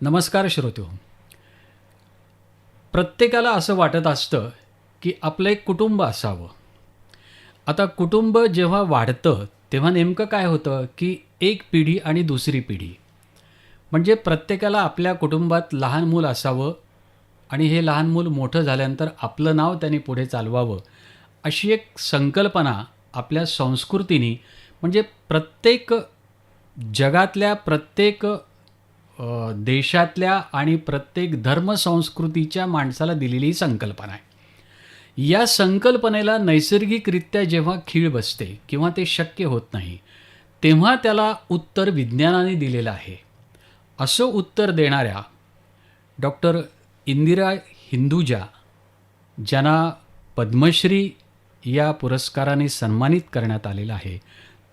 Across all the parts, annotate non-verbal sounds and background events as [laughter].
नमस्कार श्रोतो प्रत्येकाला असं वाटत असतं की आपलं एक कुटुंब असावं. आता कुटुंब जेव्हा वाढतं तेव्हा नेमकं काय होतं की एक पिढी आणि दुसरी पिढी? म्हणजे प्रत्येकाला आपल्या कुटुंबात लहान मूल असावं आणि हे लहान मूल मोठं झाल्यानंतर आपलं नाव त्यांनी पुढे चालवावं अशी एक संकल्पना आपल्या संस्कृतीनी म्हणजे प्रत्येक जगातल्या प्रत्येक देशातल्या आणि प्रत्येक धर्मसंस्कृतीच्या माणसाला दिलेली संकल्पना आहे. या संकल्पनेला नैसर्गिकरित्या जेव्हा खीळ बसते किंवा ते शक्य होत नाही तेव्हा त्याला उत्तर विज्ञानाने दिलेलं आहे. असं उत्तर देणाऱ्या डॉक्टर इंदिरा हिंदुजा ज्यांना पद्मश्री या पुरस्काराने सन्मानित करण्यात आलेलं आहे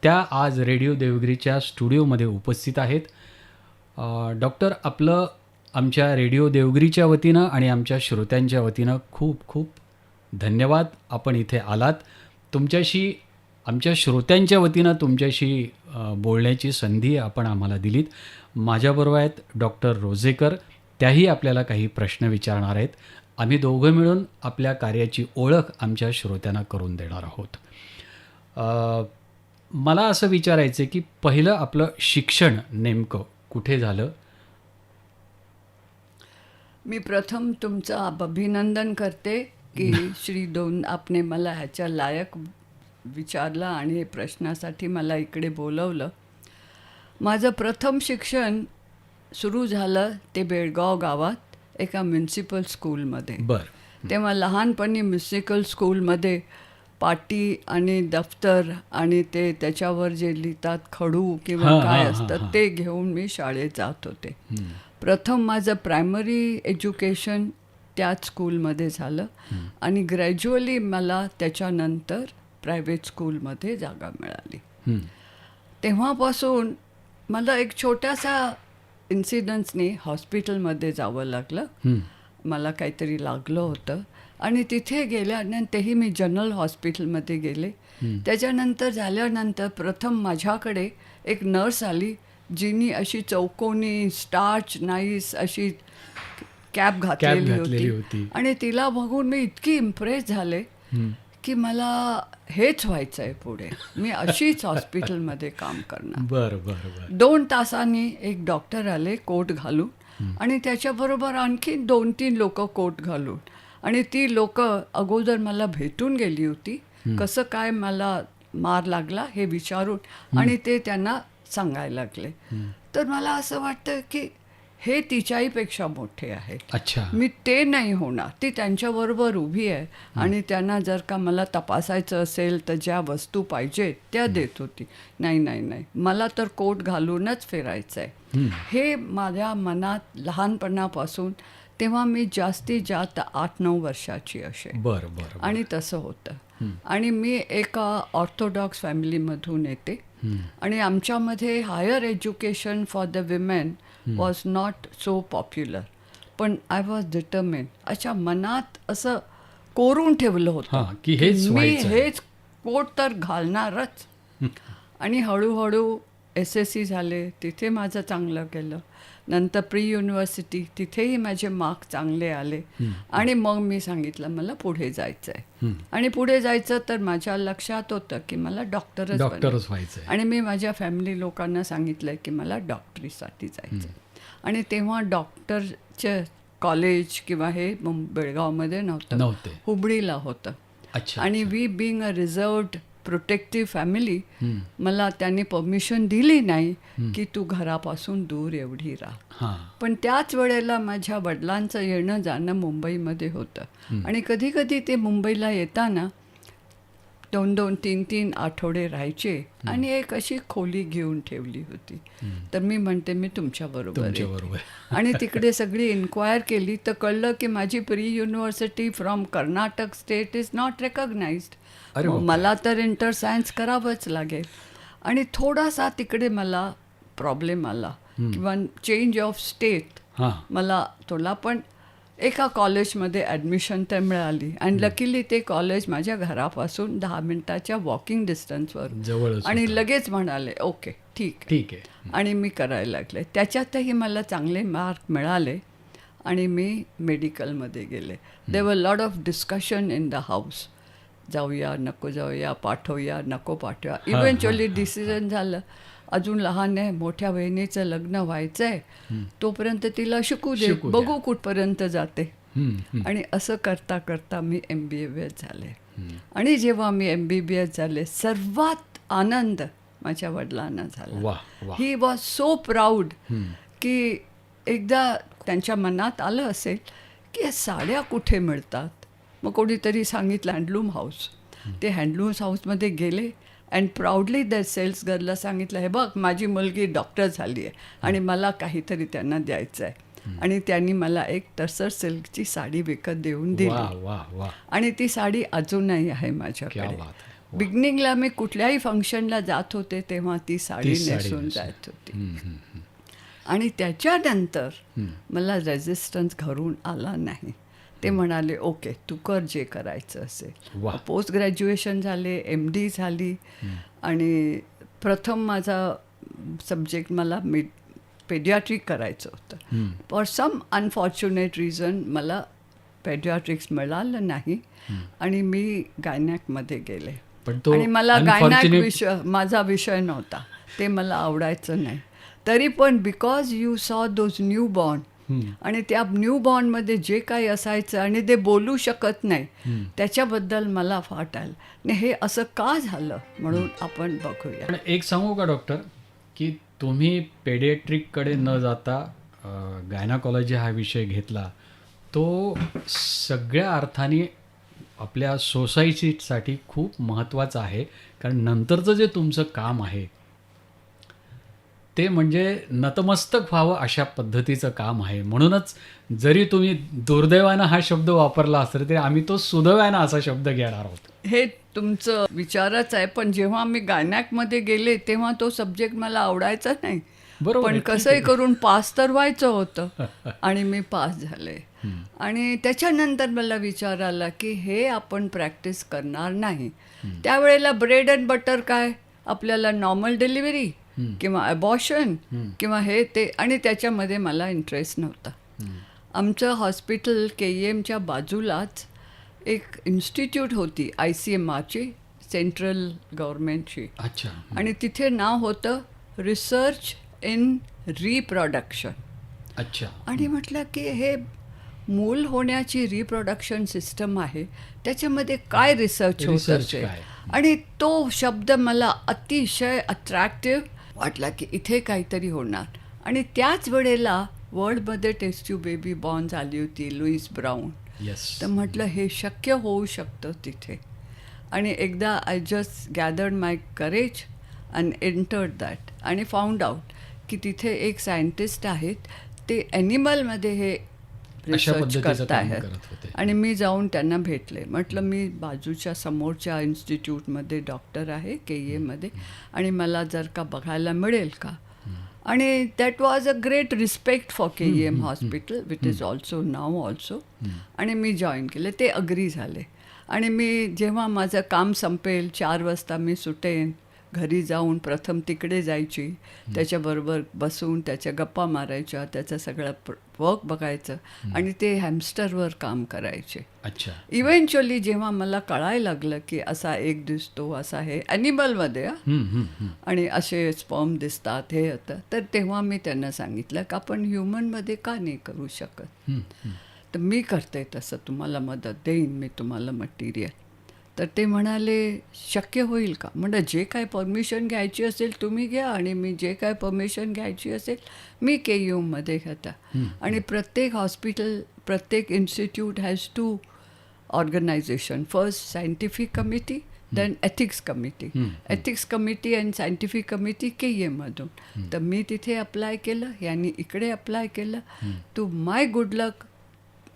त्या आज रेडिओ देवगिरीच्या स्टुडिओमध्ये उपस्थित आहेत. डॉक्टर आपलं आमच्या रेडिओ देवगिरीच्या वतीनं आणि आमच्या श्रोत्यांच्या वतीनं खूप खूप धन्यवाद. आपण इथे आलात. तुमच्याशी आमच्या श्रोत्यांच्या वतीनं तुमच्याशी बोलण्याची संधी आपण आम्हाला दिलीत. माझ्याबरोबर आहेत डॉक्टर रोजेकर. त्याही आपल्याला काही प्रश्न विचारणार आहेत. आम्ही दोघं मिळून आपल्या कार्याची ओळख आमच्या श्रोत्यांना करून देणार आहोत. मला असं विचारायचं आहे की पहिलं आपलं शिक्षण नेमकं कुठे झालं? मी प्रथम तुमचं अभिनंदन करते की [laughs] श्री दोन आपने मला ह्याच्या लायक विचारलं आणि प्रश्नासाठी मला इकडे बोलवलं. माझं प्रथम शिक्षण सुरू झालं ते बेळगाव गावात एका म्युन्सिपल स्कूलमध्ये. बरं. तेव्हा लहानपणी म्युन्सिपल स्कूलमध्ये पाटी आणि दफ्तर आणि ते त्याच्यावर जे लिहितात खडू किंवा काय असतं ते घेऊन मी शाळेत जात होते. प्रथम माझं प्रायमरी एज्युकेशन त्याच स्कूलमध्ये झालं आणि ग्रॅज्युअली मला त्याच्यानंतर प्रायव्हेट स्कूलमध्ये जागा मिळाली. तेव्हापासून मला एक छोट्यासा इन्सिडन्सनी हॉस्पिटलमध्ये जावं लागलं. मला काहीतरी लागलं होतं. आणि तिथे गेल्यानंतरही मी जनरल हॉस्पिटलमध्ये गेले. त्याच्यानंतर झाल्यानंतर प्रथम माझ्याकडे एक नर्स आली जिनी अशी चौकोनी स्टार्च नाईस अशी कॅप घातलेली होती. होती. आणि तिला बघून मी इतकी इम्प्रेस झाले. की मला हेच व्हायचं आहे पुढे. मी अशीच [laughs] हॉस्पिटलमध्ये काम करणार. बरं बरं बरं. दोन तासांनी एक डॉक्टर आले कोट घालून. आणि त्याच्याबरोबर आणखी दोन तीन लोक कोट घालून. आणि ती लोक अगोदर मला भेटून गेली होती. कसं काय मला मार लागला हे विचारून आणि ते त्यांना सांगायला लागले. तर मला असं वाटतं की हे तिच्याहीपेक्षा मोठे आहेत. अच्छा. मी ते नाही होणार. ती त्यांच्याबरोबर उभी आहे आणि त्यांना जर का मला तपासायचं असेल तर ज्या वस्तू पाहिजेत त्या देत होती. नाही नाही नाही. मला तर कोट घालूनच फिरायचं आहे हे माझ्या मनात लहानपणापासून तेव्हा मी जास्तीत जास्त आठ नऊ वर्षाची असे. बरं बरं आणि तसं होतं. आणि मी एका ऑर्थोडॉक्स फॅमिलीमधून येते. आणि आमच्यामध्ये higher education for the women was not so popular. पण आय वॉज डिटर्मिन. अच्छा मनात असं कोरून ठेवलं होतं. की हेच मी. हेच कोट तर घालणारच. आणि हळूहळू एस एस सी झाले तिथे माझं चांगलं केलं नंतर प्री युनिव्हर्सिटी तिथेही माझे मार्क चांगले आले. आणि मग मी सांगितलं मला पुढे जायचं आहे आणि पुढे जायचं तर माझ्या लक्षात होतं की मला डॉक्टरच डॉक्टरच व्हायचं आणि मी माझ्या फॅमिली लोकांना सांगितलं की मला डॉक्टरीसाठी जायचं आहे आणि तेव्हा डॉक्टरचे कॉलेज किंवा हे बेळगावमध्ये नव्हतं. हुबळीला होतं. आणि we being a reserved protective family मला त्यांनी परमिशन दिली नाही की तू घरापासून दूर एवढी राहा. पण त्याच वेळेला माझ्या वडिलांचं येणं जाणं मुंबईमध्ये होतं. आणि कधी कधी ते मुंबईला येताना दोन दोन तीन तीन आठवडे राहायचे आणि एक अशी खोली घेऊन ठेवली होती. तर मी म्हणते मी तुमच्या बरोबर [laughs] आणि तिकडे सगळी इन्क्वायर केली. तर कळलं की माझी pre university from Karnataka state is not recognised बापरे. मला तर इंटर सायन्स करावंच लागेल. आणि थोडासा तिकडे मला प्रॉब्लेम आला. किंवा चेंज ऑफ स्टेट मला थोडा पण एका कॉलेजमध्ये ॲडमिशन तर मिळाली. आणि लकीली ते कॉलेज माझ्या घरापासून दहा मिनिटाच्या वॉकिंग डिस्टन्सवर जवळच आणि लगेच म्हणाले ओके ठीक ठीक आहे. आणि मी करायला लागले. त्याच्यातही मला चांगले मार्क मिळाले आणि मी मेडिकलमध्ये गेले. They were lot of discussion in the house जाऊया नको जाऊया पाठवूया नको पाठवूया. इव्हेंच्युअली डिसिजन झालं. अजून लहान आहे मोठ्या बहिणीचं लग्न व्हायचं आहे तोपर्यंत तिला शिकू दे. बघू कुठपर्यंत जाते. आणि असं करता करता मी एम बी बी एस झाले. आणि जेव्हा मी एम बी बी एस झाले सर्वात आनंद माझ्या वडिलांना झाला. He was so proud. की एकदा त्यांच्या मनात आलं असेल की या साड्या कुठे मिळतात? मग कोणीतरी सांगितलं हँडलूम हाऊस ते हँडलूम हाऊसमध्ये गेले अँड प्राऊडली द सेल्स गर्लला सांगितलं हे बघ माझी मुलगी डॉक्टर झाली आहे आणि मला काहीतरी त्यांना द्यायचं आहे आणि त्यांनी मला एक टसर सिल्कची साडी विकत देऊन दिली. आणि ती साडी अजूनही आहे माझ्याकडे. बिगनिंगला मी कुठल्याही फंक्शनला जात होते तेव्हा ती साडी नेसून. जात होती. आणि त्याच्यानंतर. मला रेझिस्टन्स घरून आला नाही. ते म्हणाले ओके तू कर जे करायचं असेल. पोस्ट ग्रॅज्युएशन झाले एम डी झाली. आणि प्रथम माझा सब्जेक्ट मला मी पेडियाट्रिक करायचं होतं. फॉर सम अनफॉर्च्युनेट रिझन मला पेडियाट्रिक्स मिळालं नाही. आणि मी गायनॅकमध्ये गेले. आणि मला गायनॅक विषय माझा विषय नव्हता. ते मला आवडायचं नाही. तरी पण because you saw those new born. आणि त्या न्यू बॉर्नमध्ये जे काही असायचं आणि ते बोलू शकत नाही त्याच्याबद्दल मला आणि हे असं का झालं म्हणून आपण बघूया. एक सांगू का डॉक्टर की तुम्ही पेडियाट्रिककडे न जाता गायनाकॉलॉजी हा विषय घेतला तो सगळ्या अर्थाने आपल्या सोसायटीसाठी खूप महत्त्वाचं आहे. कारण नंतरचं जे तुमचं काम आहे ते म्हणजे नतमस्तक व्हावं अशा पद्धतीचं काम आहे. म्हणूनच जरी तुम्ही दुर्दैवानं हा शब्द वापरला असता तरी आम्ही तो सुदैवानं असा शब्द घेणार आहोत. हे तुमचं विचारच आहे पण जेव्हा मी गायनॅकमध्ये गेले तेव्हा तो सब्जेक्ट मला आवडायचा नाही. बरोबर पण कसंही [laughs] करून पास तर व्हायचं होतं आणि मी पास झाले. आणि त्याच्यानंतर मला विचार आला की हे आपण प्रॅक्टिस करणार नाही. त्यावेळेला ब्रेड अँड बटर काय? आपल्याला नॉर्मल डिलिव्हरी किंवा अबॉशन किंवा हे ते आणि त्याच्यामध्ये मला इंटरेस्ट नव्हता. आमचं हॉस्पिटल के ई एमच्या बाजूलाच एक इन्स्टिट्यूट होती आय सी एम आरची सेंट्रल गव्हर्मेंटची अच्छा. आणि तिथे नाव होतं रिसर्च इन रिप्रोडक्शन अच्छा. आणि म्हटलं की हे मूल होण्याची रिप्रोडक्शन सिस्टम आहे त्याच्यामध्ये काय रिसर्च होत असेल? आणि तो शब्द मला अतिशय अट्रॅक्टिव्ह वाटला की इथे काहीतरी होणार. आणि त्याच वेळेला वर्ल्डमध्ये टेस्ट्यू बेबी बॉर्न झाली होती लुईस ब्राऊन. येस तर म्हटलं हे शक्य होऊ शकतं तिथे. आणि एकदा I just gathered my courage and entered that आणि फाउंड आउट की तिथे एक सायंटिस्ट आहेत ते ॲनिमलमध्ये हे रिसर्च पद्धतीचं करत काम आहेत करत होते. आणि मी जाऊन त्यांना भेटले. म्हटलं मी बाजूच्या समोरच्या इन्स्टिट्यूटमध्ये डॉक्टर आहे के एमध्ये आणि मला जर का बघायला मिळेल का? आणि that was a great respect for K E M hospital with is also now also आणि मी जॉईन केले. ते अग्री झाले. आणि मी जेव्हा माझं काम संपेल चार वाजता मी सुटेन घरी जाऊन प्रथम तिकडे जायची त्याच्याबरोबर बसून त्याच्या गप्पा मारायच्या त्याचं सगळं वर्क बघायचं आणि ते हॅमस्टरवर काम करायचे. अच्छा. इव्हेंच्युअली जेव्हा मला कळायला लागलं की असा एक दिसतो असा हे. ॲनिमलमध्ये. आणि असे स्पर्म दिसतात हे होतं. तर तेव्हा मी त्यांना सांगितलं की आपण ह्युमनमध्ये का नाही करू शकत. तर मी करते तसं तुम्हाला मदत देईन मी तुम्हाला मटेरियल तर ते म्हणाले शक्य होईल का? म्हणजे जे काय परमिशन घ्यायची असेल तुम्ही घ्या आणि मी जे काय परमिशन घ्यायची असेल मी के यूमध्ये घेता. आणि प्रत्येक हॉस्पिटल प्रत्येक institute has to organisation first scientific committee then ethics committee ethics committee and scientific committee K एममधून तर मी तिथे अप्लाय केलं यांनी इकडे अप्लाय केलं. टू माय गुड लक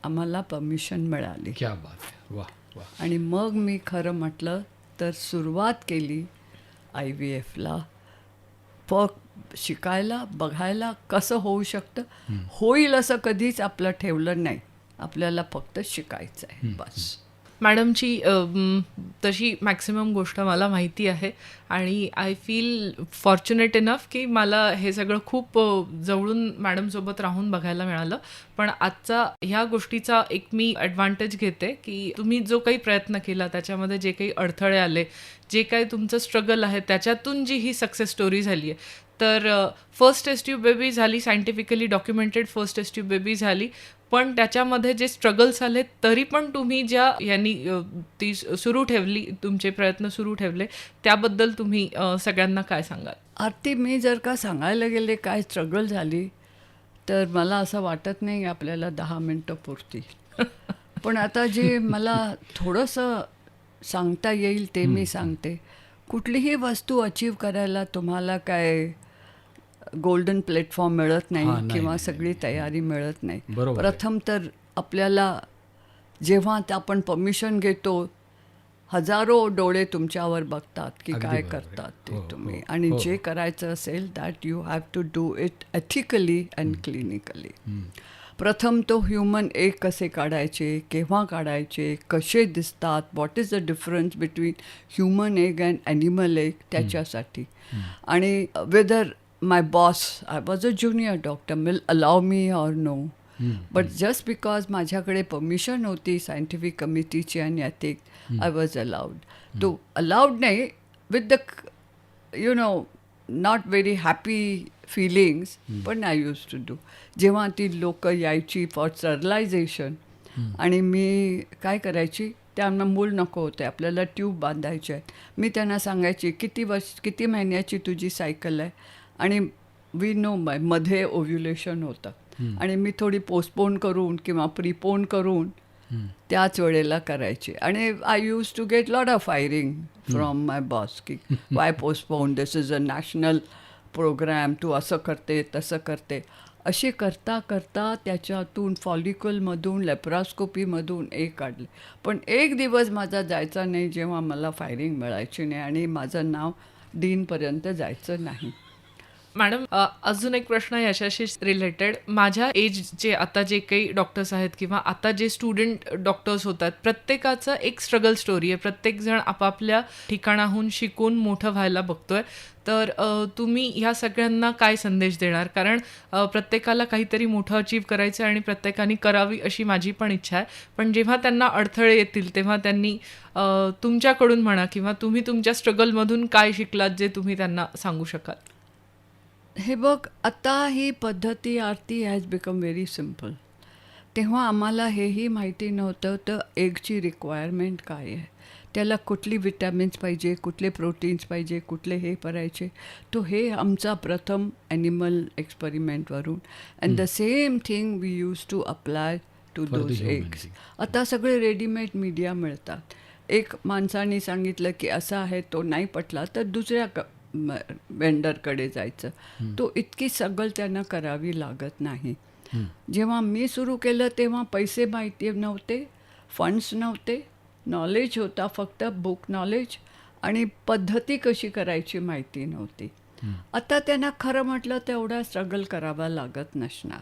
आम्हाला परमिशन मिळाली. क्या बात वा आणि मग मी खरं म्हटलं तर सुरुवात केली आय व्ही एफला. प शिकायला बघायला कसं होऊ शकतं? होईल असं कधीच आपलं ठेवलं नाही. आपल्याला फक्त शिकायचं आहे बस. मॅडमची तशी मॅक्सिमम गोष्ट मला माहिती आहे. आणि आय फील फॉर्च्युनेट इनफ की मला हे सगळं खूप जवळून मॅडमसोबत राहून बघायला मिळालं. पण आजचा ह्या गोष्टीचा एक मी ॲडव्हान्टेज घेते की तुम्ही जो काही प्रयत्न केला त्याच्यामध्ये जे काही अडथळे आले जे काही तुमचं स्ट्रगल आहे त्याच्यातून जी ही सक्सेस स्टोरी झाली आहे. तर फर्स्ट टेस्ट ट्यूब बेबी झाली scientifically documented first test tube baby झाली. पण त्याच्यामध्ये जे स्ट्रगल्स आले तरी पण तुम्ही ज्या यांनी ती सुरू ठेवली तुमचे प्रयत्न सुरू ठेवले त्याबद्दल तुम्ही सगळ्यांना काय सांगाल? आरती मी जर का सांगायला गेले काय स्ट्रगल झाली तर मला असं वाटत नाही आपल्याला दहा मिनटं पुरतील. [laughs] पण आता जे मला थोडंसं सांगता येईल ते मी सांगते. कुठलीही वस्तू अचीव करायला तुम्हाला काय गोल्डन प्लॅटफॉर्म मिळत नाही किंवा सगळी तयारी मिळत नाही. प्रथम तर आपल्याला जेव्हा ते आपण परमिशन घेतो हजारो डोळे तुमच्यावर बघतात की काय. करतात ते हो, तुम्ही. हो, आणि हो. जे करायचं असेल that you have to do it ethically and clinically प्रथम तो ह्युमन एग कसे काढायचे केव्हा काढायचे कसे दिसतात what is the difference between human egg and animal egg त्याच्यासाठी. आणि whether my boss I was a junior doctor will allow me or no but just because माझ्याकडे परमिशन होती सायंटिफिक कमिटीची आणि एथिक आय वॉज अलाउड तो allowed नाही with the you know not very happy feelings पण I use to do जेव्हा ती लोक यायची फॉर स्टरलायझेशन आणि मी काय करायची? त्यांना मूल नको होते आपल्याला ट्यूब बांधायचे आहे मी त्यांना सांगायची किती वर्ष किती महिन्याची तुझी सायकल आहे? आणि वी नो मायमध्ये ओव्ह्युलेशन होतं. आणि मी थोडी पोस्टपोन करून किंवा प्रिपोन करून त्याच वेळेला करायची. आणि I use to get lot of firing from my boss की why postpone this is a national programme तू असं करते तसं करते. असे करता करता त्याच्यातून फॉलिकलमधून लेप्रास्कोपीमधून एक काढले. पण एक दिवस माझा जायचा नाही जेव्हा मला फायरिंग मिळायची नाही आणि माझं नाव डीनपर्यंत जायचं नाही. मॅडम अजून एक प्रश्न याच्याशी रिलेटेड माझ्या एजचे आता जे काही डॉक्टर्स आहेत किंवा आता जे स्टुडंट डॉक्टर्स होतात प्रत्येकाचं एक स्ट्रगल स्टोरी आहे. प्रत्येकजण आपापल्या ठिकाणाहून शिकून मोठं व्हायला बघतोय. तर तुम्ही ह्या सगळ्यांना काय संदेश देणार? कारण प्रत्येकाला काहीतरी मोठं अचीव करायचं आणि प्रत्येकाने करावी अशी माझी पण इच्छा आहे. पण जेव्हा त्यांना अडथळे येतील तेव्हा त्यांनी तुमच्याकडून म्हणा किंवा तुम्ही तुमच्या स्ट्रगलमधून काय शिकलात जे तुम्ही त्यांना सांगू शकाल? हे बघ आता ही पद्धती आरती हॅज बिकम व्हेरी सिंपल तेव्हा आम्हाला हेही माहिती नव्हतं तर एगची रिक्वायरमेंट काय आहे? त्याला कुठली विटॅमिन्स पाहिजे कुठले प्रोटीन्स पाहिजे कुठले हे करायचे? तो हे आमचा प्रथम animal एक्सपेरिमेंटवरून and the same thing we use to apply to those eggs. आता सगळे रेडीमेड मीडिया मिळतात. एक माणसाने सांगितलं की असा आहे तो नाही पटला तर दुसऱ्या क वेंडरकडे जायचं. तो इतकी सगळ त्यांना करावी लागत नाही. जेव्हा मी सुरू केलं तेव्हा पैसे माहिती नव्हते फंड्स नव्हते नॉलेज होता फक्त बुक नॉलेज आणि पद्धती कशी करायची माहिती नव्हती. आता त्यांना खरं म्हटलं तर एवढा स्ट्रगल करावा लागत नसणार.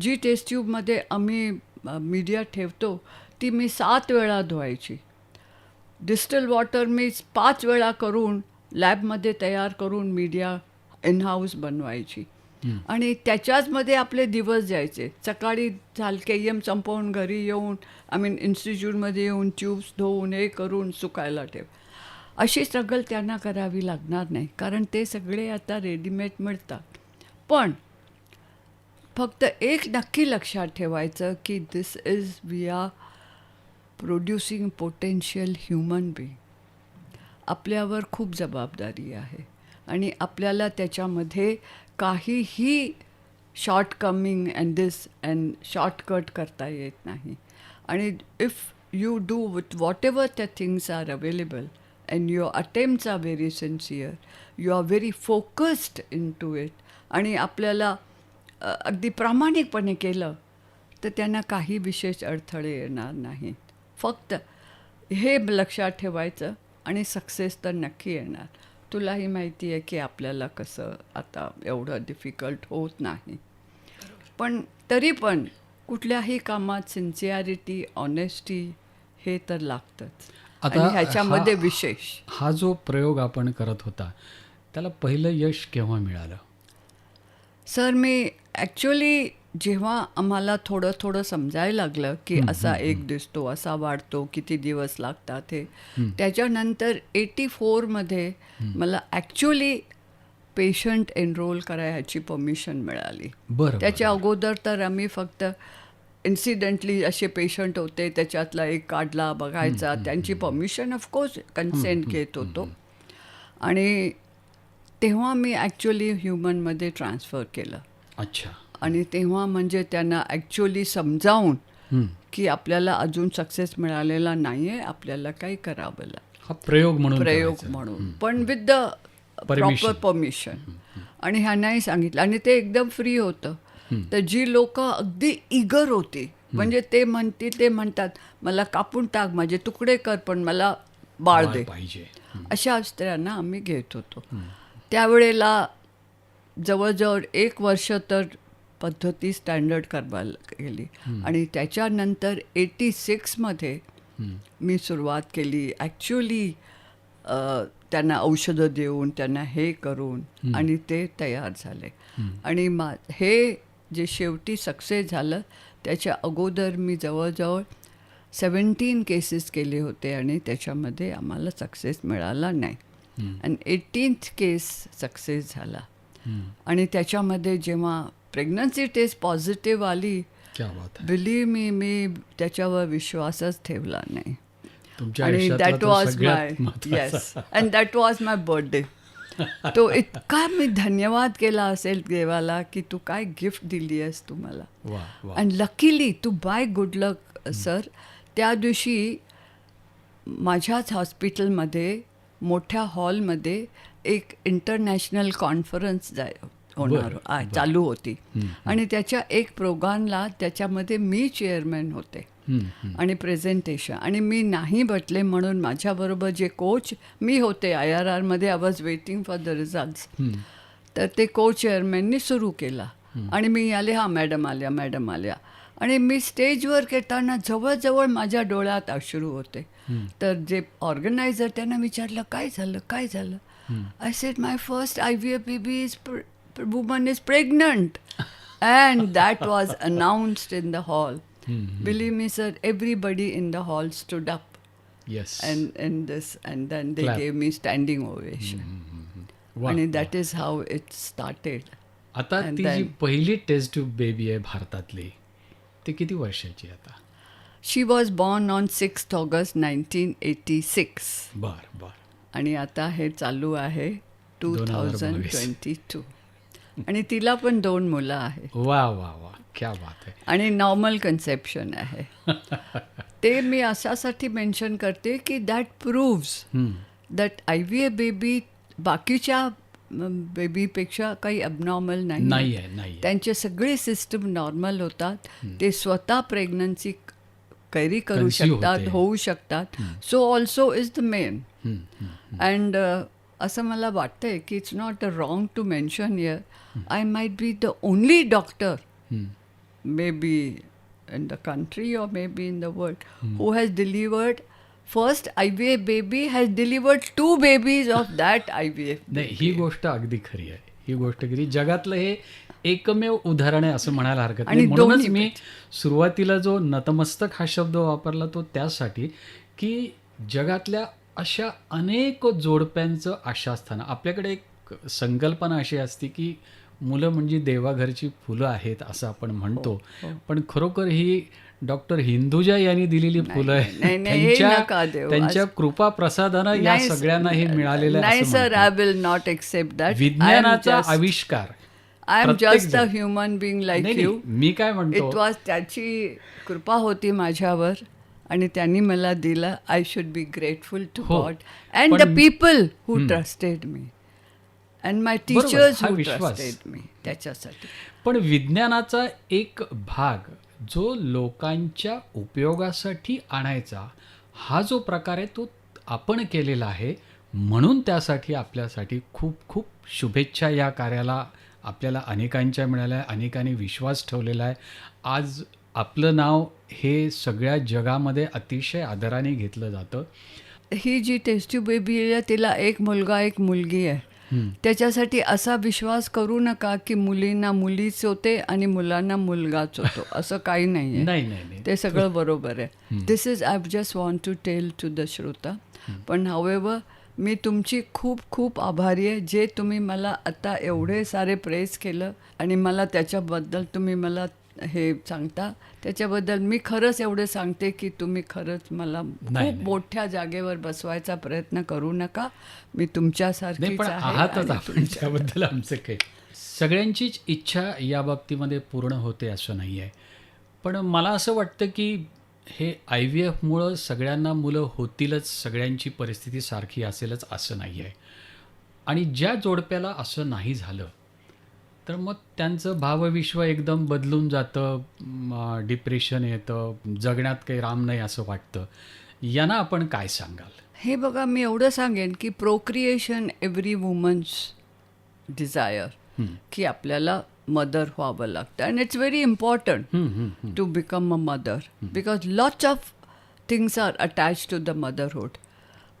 जी टेस्ट ट्यूबमध्ये आम्ही मीडिया ठेवतो ती मी सात वेळा धुवायची. डिस्टल वॉटर मी पाच वेळा करून लॅबमध्ये तयार करून मीडिया इन हाऊस बनवायची आणि त्याच्याचमध्ये आपले दिवस जायचे. सकाळी झाल के एम संपवून घरी येऊन आय मीन इन्स्टिट्यूटमध्ये येऊन ट्यूब्स धुवून हे करून सुकायला ठेव. अशी स्ट्रगल त्यांना करावी लागणार नाही. कारण ते सगळे आता रेडीमेड मिळतात. पण फक्त एक नक्की लक्षात ठेवायचं की this is we are producing potential human being आपल्यावर खूप जबाबदारी आहे. आणि आपल्याला त्याच्यामध्ये काहीही shortcoming and this and shortcut करता येत नाही. आणि if you do with whatever त्या things are available and your attempts are very sincere you are very focused in to it आणि आपल्याला अगदी प्रामाणिकपणे केलं तर त्यांना काही विशेष अडथळे येणार नाहीत. फक्त हे लक्षात ठेवायचं आणि सक्सेस तर नक्की येणार. तुलाही माहिती आहे की आपल्याला कसं आता एवढं डिफिकल्ट होत नाही. पण तरी पण कुठल्याही कामात सिन्सिअरिटी ऑनेस्टी हे तर लागतंच. आता ह्याच्यामध्ये विशेष. हा जो प्रयोग आपण करत होता त्याला पहिलं यश केव्हा मिळालं? सर मी ॲक्च्युली जेव्हा आम्हाला थोडं थोडं समजायला लागलं की असा एक दिसतो असा वाढतो किती दिवस लागतात हे. त्याच्यानंतर एटी फोरमध्ये मला ॲक्च्युली पेशंट एनरोल करायची परमिशन मिळाली. बरं त्याच्या अगोदर तर आम्ही फक्त इन्सिडेंटली असे पेशंट होते त्याच्यातला एक काढला बघायचा त्यांची परमिशन ऑफकोर्स कन्सेंट घेत होतो. आणि तेव्हा मी ॲक्च्युली ह्युमनमध्ये ट्रान्सफर केलं. अच्छा. आणि तेव्हा म्हणजे त्यांना ॲक्च्युली समजावून. की आपल्याला अजून सक्सेस मिळालेला नाही आहे आपल्याला काही करावं लागेल हा प्रयोग म्हणून प्रयोग. म्हणून. पण विथ द प्रॉपर. परमिशन आणि ह्यांनाही सांगितलं. आणि ते एकदम फ्री होतं. तर जी लोक अगदी इगर होती म्हणजे ते म्हणतील ते म्हणतात मला कापून टाक माझे तुकडे कर पण मला बाळ दे. पाहिजे. अशा स्त्रियांना आम्ही घेत होतो. त्यावेळेला जवळजवळ एक वर्ष तर पद्धती स्टँडर्ड करायला गेली. आणि त्याच्यानंतर एटी सिक्समध्ये मी सुरुवात केली. ॲक्च्युली त्यांना औषधं देऊन त्यांना हे करून आणि ते तयार झाले. आणि मा हे जे शेवटी सक्सेस झालं त्याच्या अगोदर मी जवळजवळ सेवन्टीन केसेस केले होते आणि त्याच्यामध्ये आम्हाला सक्सेस मिळाला नाही. आणि एटीन्थ केस सक्सेस झाला. आणि त्याच्यामध्ये जेव्हा प्रेग्नन्सी टेस्ट पॉझिटिव्ह आली क्या बात आहे बिलीव मी मी त्याच्यावर विश्वासच ठेवला नाही. आणि दॅट तो was my. Yes and that was my birthday तो इतका मी धन्यवाद केला असेल देवाला की तू काय गिफ्ट दिली आहेस तू मला आणि luckily too by good luck sir त्या दिवशी माझ्याच हॉस्पिटलमध्ये मोठ्या हॉलमध्ये एक इंटरनॅशनल कॉन्फरन्स जाय होणार. आ- चालू होती. आणि त्याच्या एक प्रोग्रामला त्याच्यामध्ये मी चेअरमॅन होते. आणि प्रेझेंटेशन. आणि मी नाही बटले म्हणून माझ्याबरोबर जे कोच मी होते आय आर आरमध्ये I was waiting for the results. तर ते को चेअरमॅननी सुरू केला. आणि मी आले हा मॅडम आल्या मॅडम आल्या. आणि मी स्टेजवर येताना जवळजवळ माझ्या डोळ्यात अश्रू होते. तर जे ऑर्गनायझर त्यांना विचारलं काय झालं काय झालं? I said my first I V F baby is woman is pregnant and that was announced in the hall believe me sir everybody in the hall stood up yes and in this and then they Clap. gave me standing ovation. वा, and वा. that is how it started. आता And ती जी पहिली taste tube baby आहे भारतातली ती किती वर्षाची आता? She was born on 6th august 1986 बर बर. आणि आता हे चालू आहे टू 2022. थाउजंड ट्वेंटी टू आणि तिला पण दोन मुलं आहेत. वा वा वा. क्या बात आहे. आणि नॉर्मल कन्सेप्शन आहे. [laughs] ते मी अशासाठी मेन्शन करते की that proves. That I V A baby बाकीच्या बेबीपेक्षा काही अबनॉर्मल नाही. त्यांचे सगळे सिस्टम नॉर्मल होतात. ते स्वतः प्रेग्नन्सी कैरी करू शकतात. होऊ शकतात. So also is the men. And असं मला वाटतंय की it's not a wrong to mention year I might be the only doctor hmm. Maybe in the country or maybe in the world who has delivered first IVF baby has delivered two babies of that IVF. [laughs] नाही ही गोष्ट अगदी खरी आहे ही गोष्ट खरी जगातलं हे एकमेव उदाहरण आहे असं म्हणायला हरकत नाही आणि म्हणूनच मी सुरुवातीला जो नतमस्तक हा शब्द वापरला तो त्यासाठी की जगातल्या अशा अनेक जोडप्यांचं आशास्थान. आपल्याकडे एक संकल्पना अशी असते की मुलं म्हणजे देवाघरची फुलं आहेत असं आपण म्हणतो. हो, पण खरोखर ही डॉक्टर हिंदुजा यांनी दिलेली फुलं आहेत हे त्यांच्या कृपा प्रसादानं या सगळ्यांना हे मिळालेलं आहे नाही sir. I will not accept that विज्ञानाचा आविष्कार. I am just a human being like you मी काय म्हणतो? इट वॉज त्याची कृपा होती माझ्यावर. आणि त्यांनी मला दिलं I should be grateful to. God and the people who trusted me and my teachers हा. ट्रस्टेड मी त्याच्यासाठी पण विज्ञानाचा एक भाग जो लोकांच्या उपयोगासाठी आणायचा हा जो प्रकार आहे तो आपण केलेला आहे म्हणून त्यासाठी आपल्यासाठी खूप खूप शुभेच्छा या कार्याला आपल्याला अनेकांच्या मिळाल्या अनेकांनी विश्वास ठेवलेला आहे आज आपलं नाव हे सगळ्या जगामध्ये अतिशय आदराने घेतलं जातं. ही जी टेस्टी बेबी आहे तिला एक मुलगा एक मुलगी आहे. त्याच्यासाठी असा विश्वास करू नका की मुलींना मुलीच होते आणि मुलांना मुलगाच होतो. [laughs] असं काही नाही आहे. ते सगळं बरोबर आहे. This is I just want to tell to the श्रोता. पण हवेवर मी तुमची खूप खूप आभारी आहे. जे तुम्ही मला आता एवढे सारे प्रेस केलं आणि मला त्याच्याबद्दल तुम्ही मला हे सांगता? त्याच्याबद्दल मी खरंच एवढे सांगते की तुम्ही खरंच मला खूप मोठ्या जागेवर बसवायचा प्रयत्न करू नका. मी आहे आहातच आपण त्याबद्दल आमचं काही. सगळ्यांचीच इच्छा या बाबतीमध्ये पूर्ण होते असं नाही आहे. पण मला असं वाटतं की हे आय व्ही एफमुळं सगळ्यांना मुलं होतीलच सगळ्यांची परिस्थिती सारखी असेलच असं नाही आहे. आणि ज्या जोडप्याला असं नाही झालं तर मग त्यांचं भावविश्व एकदम बदलून जातं डिप्रेशन येतं जगण्यात काही राम नाही असं वाटतं. यांना आपण काय सांगाल? हे बघा मी एवढं सांगेन की प्रोक्रिएशन एव्हरी वुमन्स डिझायर की आपल्याला मदर व्हावं लागतं. And it's very important. To become a mother because lots of things are attach to the motherhood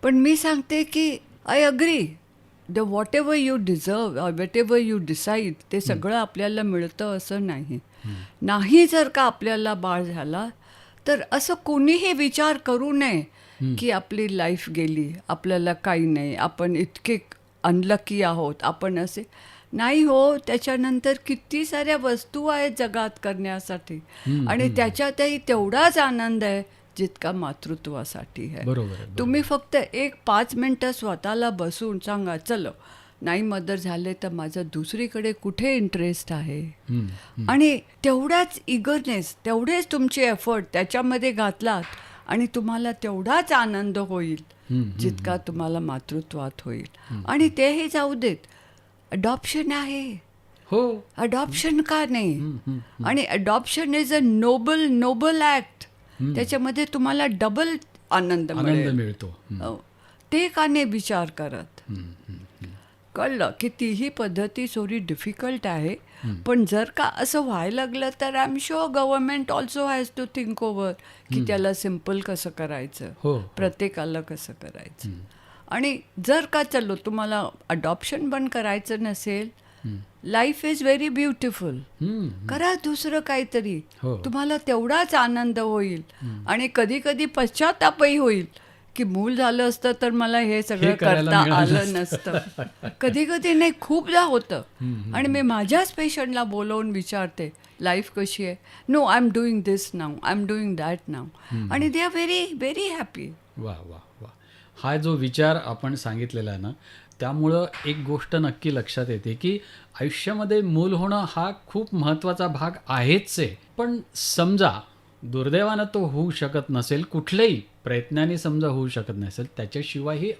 पण मी सांगते की I agree the whatever you deserve whatever you decide ते सगळं आपल्याला मिळतं असं नाही. नाही जर का आपल्याला बाळ झाला तर असं कोणीही विचार करू नये की आपली लाईफ गेली आपल्याला काही नाही आपण इतके अनलकी आहोत आपण असे. नाही हो त्याच्यानंतर किती साऱ्या वस्तू आहेत जगात करण्यासाठी. आणि त्याच्यातही तेवढाच आनंद आहे. जितका मातृत्वासाठी आहे बरोबर तुम्ही फक्त एक पाच मिनटं स्वतःला बसून सांगा चलो नाही मदर झाले तर माझं दुसरीकडे कुठे इंटरेस्ट आहे? आणि तेवढाच इगरनेस तेवढेच तुमचे एफर्ट त्याच्यामध्ये घातलात आणि तुम्हाला तेवढाच आनंद होईल जितका तुम्हाला मातृत्वात होईल. आणि तेही जाऊ देत. अडॉप्शन आहे. हो. अडॉप्शन का नाही? आणि adoption is a noble noble act त्याच्यामध्ये तुम्हाला डबल आनंद मिळतो. हो. ते का नाही विचार करत. कळलं की तीही पद्धती थोडी डिफिकल्ट आहे. पण जर का असं व्हायला लागलं तर I am sure government also has to think over की त्याला सिंपल कसं करायचं? हो प्रत्येकाला कसं करायचं? आणि जर का चलो तुम्हाला अडॉप्शन पण करायचं नसेल लाईफ इज व्हेरी ब्युटिफुल करा दुसरं काहीतरी. हो. तुम्हाला तेवढाच आनंद होईल. आणि कधी कधी पश्चातापही होईल. की मूल झालं असतं तर मला हे सगळं करता आलं नसतं. कधी कधी नाही खूपदा होतं. आणि मी माझ्याच पेशंटला बोलवून विचारते लाईफ कशी आहे? No I am doing this now I am doing that now आणि they are very very happy वा वा वा हा जो विचार आपण सांगितलेला आहे ना त्यामुळं एक गोष्ट नक्की लक्षात येते की आयुष्यामध्ये मूल होणं हा खूप महत्त्वाचा भाग आहेच आहे. पण समजा दुर्दैवानं तो होऊ शकत नसेल कुठल्याही प्रयत्नाने समजा होऊ शकत नसेल त्याच्याशिवायही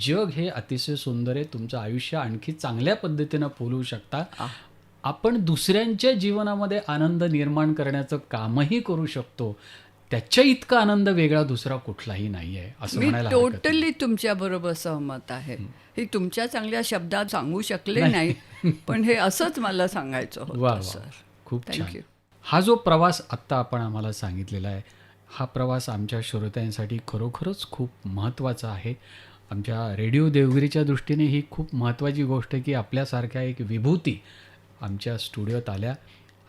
जग हे अतिशय सुंदर आहे. तुमचं आयुष्य आणखी चांगल्या पद्धतीनं फुलवू शकता. आपण दुसऱ्यांच्या जीवनामध्ये आनंद निर्माण करण्याचं कामही करू शकतो. त्याच्या इतका आनंद वेगळा दुसरा कुठलाही नाही आहे असं मी म्हणायला हरकत नाही. टोटली तुमच्या बरोबर सहमत आहे. ही तुमच्या चांगल्या शब्दात सांगू शकले नाही. [laughs] पण हे असंच मला सांगायचं वा होतं वा. सर. खूप Thank छान. you. हा जो प्रवास आत्ता आपण आम्हाला सांगितलेला आहे हा प्रवास आमच्या श्रोत्यांसाठी खरोखरच खूप महत्त्वाचा आहे. आमच्या रेडिओ देवगिरीच्या दृष्टीने ही खूप महत्त्वाची गोष्ट आहे की आपल्यासारख्या एक विभूती आमच्या स्टुडिओत आल्या.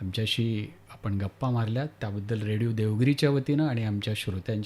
आमच्याशी आपण गप्पा मारल्या. त्याबद्दल रेडिओ देवगिरीच्या वतीनं आणि आमच्या श्रोत्यांच्या